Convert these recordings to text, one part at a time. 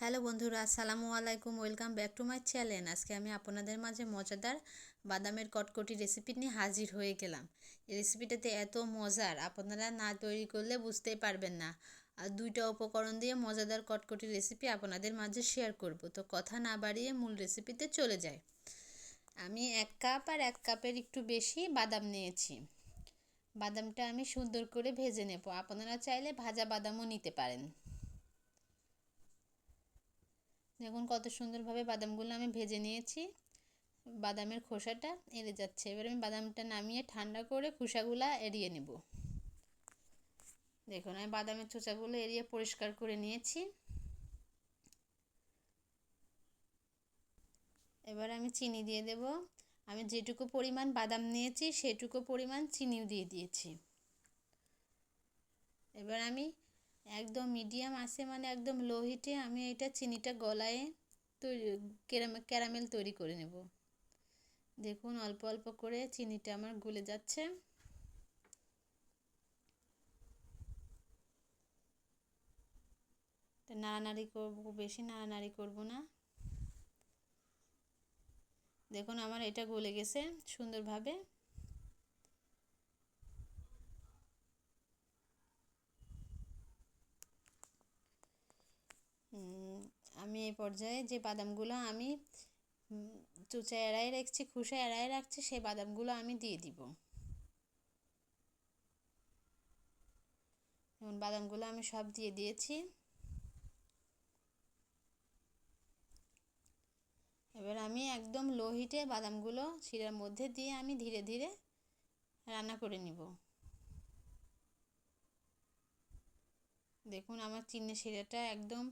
Hello বন্ধুরা, আসসালামু আলাইকুম, welcome back to my channel. আজকে আমি আপনাদের মাঝে মজাদার বাদামের কটকটি রেসিপি নিয়ে হাজির হয়ে গেলাম। এই রেসিপিটাতে এত মজার, আপনারা না তৈরি করলে বুঝতেই পারবেন না। আর দুইটা উপকরণ দিয়ে মজাদার কটকটি রেসিপি আপনাদের মাঝে শেয়ার করব। তো কথা না বাড়িয়ে মূল রেসিপিতে চলে যায় আমি এক কাপ আর এক কাপের একটু বেশি বাদাম নিয়েছি। বাদামটা আমি সুন্দর করে ভেজে নেব। আপনারা চাইলে ভাজা বাদামও নিতে পারেন। দেখুন কত সুন্দরভাবে বাদামগুলো আমি ভেজে নিয়েছি। বাদামের খোসাটা এড়ে যাচ্ছে। এবার আমি বাদামটা নামিয়ে ঠান্ডা করে খোসাগুলো এড়িয়ে নেব। দেখুন, আমি বাদামের চোচাগুলো এড়িয়ে পরিষ্কার করে নিয়েছি। এবার আমি চিনি দিয়ে দেব। আমি যেটুকু পরিমাণ বাদাম নিয়েছি, সেটুকু পরিমাণ চিনিও দিয়ে দিয়েছি। এবার আমি একদম মিডিয়াম আছে মানে একদম লো হিটে আমি এটা চিনিটা গলায় তৈরি ক্যারামেল তৈরি করে নেব। দেখুন অল্প অল্প করে চিনিটা আমার গলে যাচ্ছে। নাড়ানাড়ি করব, বেশি নাড়ানাড়ি করব না। দেখুন আমার এটা গলে গেছে সুন্দরভাবে। আমি এই পর্যায়ে যে বাদামগুলো আমি চুচা এড়াই রাখছি খুশা এড়াই রাখছি, সেই বাদামগুলো আমি দিয়ে দিব। যেমন বাদামগুলো আমি সব দিয়ে দিয়েছি। এবার আমি একদম লো হিটে বাদামগুলো শিরার মধ্যে দিয়ে আমি ধীরে ধীরে রান্না করে নিব। দেখুন আমার চিনি শিরাটা একদম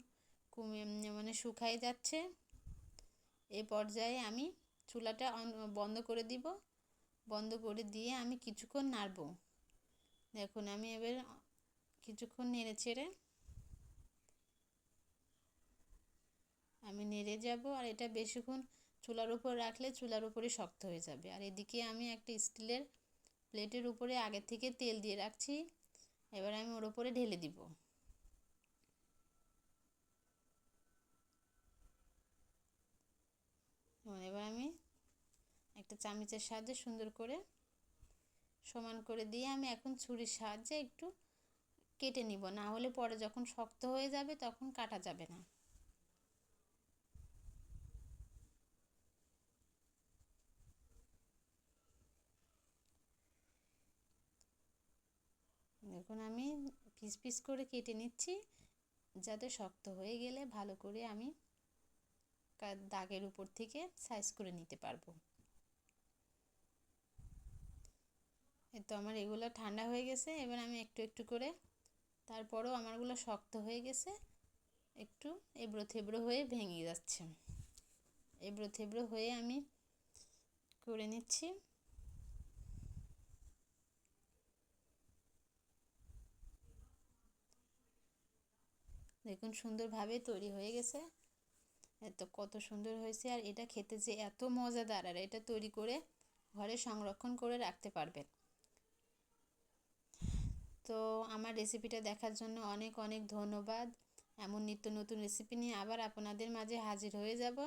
কমে মানে শুকাই যাচ্ছে। এ পর্যায়ে আমি চুলাটা বন্ধ করে দিব। বন্ধ করে দিয়ে আমি কিছুক্ষণ নাড়ব। দেখুন, আমি এবার কিছুক্ষণ নেড়ে ছেড়ে আমি নেড়ে যাব। আর এটা বেশিক্ষণ চুলার উপর রাখলে চুলার উপরে শক্ত হয়ে যাবে। আর এদিকে আমি একটা স্টিলের প্লেটের উপরে আগে থেকে তেল দিয়ে রাখছি। এবার আমি ওর উপরে ঢেলে দিব। এবার আমি একটা চামচের সাহায্যে সুন্দর করে সমান করে দিয়ে আমি এখন ছুরির সাহায্যে একটু কেটে নিব। না হলে পরে যখন শক্ত হয়ে যাবে তখন কাটা যাবে না। দেখুন আমি পিস পিস করে কেটে নিচ্ছি যাতে শক্ত হয়ে গেলে ভালো করে আমি দাগের উপর থেকে সাইজ করে নিতে পারব। এই তো আমার এগুলো ঠান্ডা হয়ে গেছে, এবার আমি একটু একটু করে তারপরেও আমারগুলো শক্ত হয়ে গেছে, একটু এবড়ো থেবড়ো হয়ে ভেঙে যাচ্ছে। এবড়ো থেবড়ো হয়ে আমি করে নিচ্ছি। দেখুন সুন্দরভাবে তৈরি হয়ে গেছে। এত কত সুন্দর হয়েছে। আর এটা খেতে যে এত মজাদার, আর এটা তৈরি করে ঘরে সংরক্ষণ করে রাখতে পারবেন। তো আমার রেসিপিটা দেখার জন্য অনেক অনেক ধন্যবাদ। এমন নিত্য নতুন রেসিপি নিয়ে আবার আপনাদের মাঝে হাজির হয়ে যাব।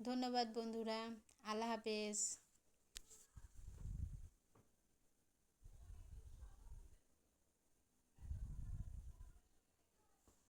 ধন্যবাদ বন্ধুরা। আল্লাহ হাফেজ।